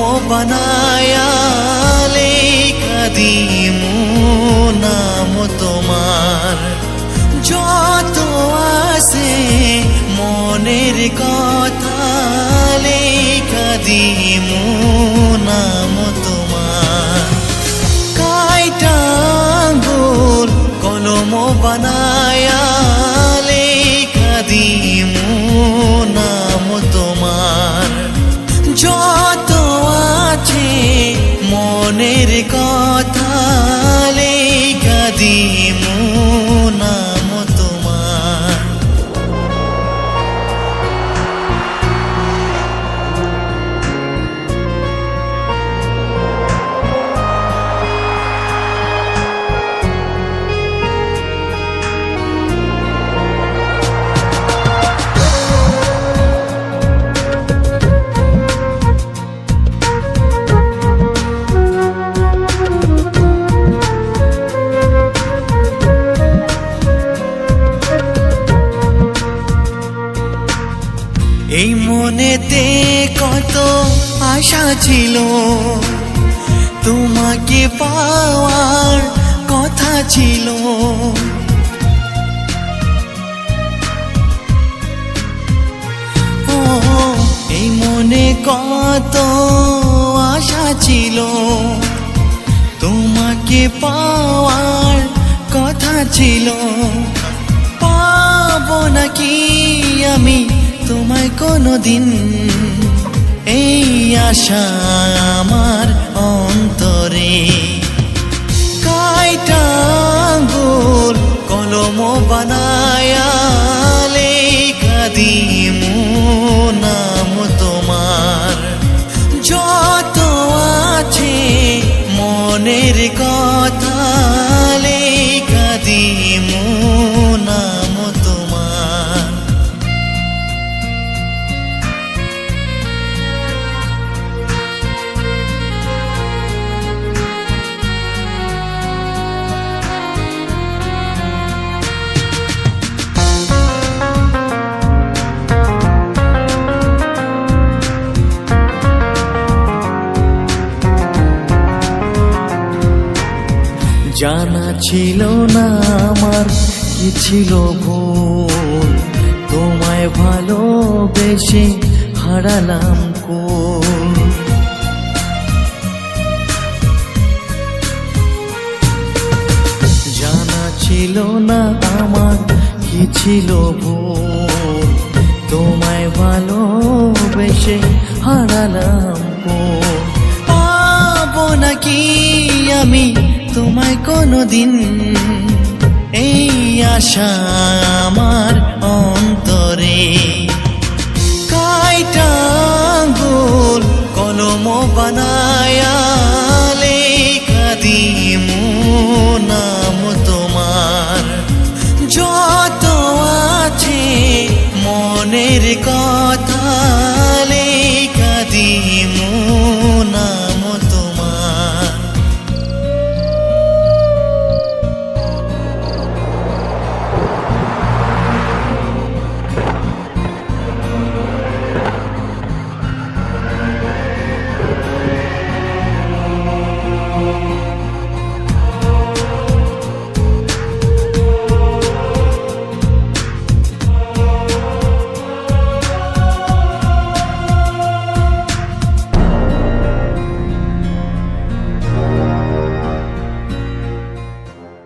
বানায়া লেখা মো নাম তোমার যত আসে মনের কথা লেখা দিমু মনেতে কত আশা ছিল। তোমাকে পাওয়ার কথা ছিল। ও, এই মনে কত আশা ছিল। তোমাকে পাওয়ার কথা ছিল। পাবো নাকি আমি? তোমায় কোনোদিন এই আশা আমার জানা ছিল না আমার, কি ছিল ভুল? তোমায় ভালোবেসে হারালাম কোল জানা ছিল না আমার, কি ছিল ভুল? তোমায় ভালোবেসে হারালাম কোল পাবো নাকি আমি তোমায় কোনোদিন এই আশা আমার অন্তরে। কাইটা আঙ্গুল কলম বানায়া লেখা দিমু নাম তোমার। যত আছে মনের কথা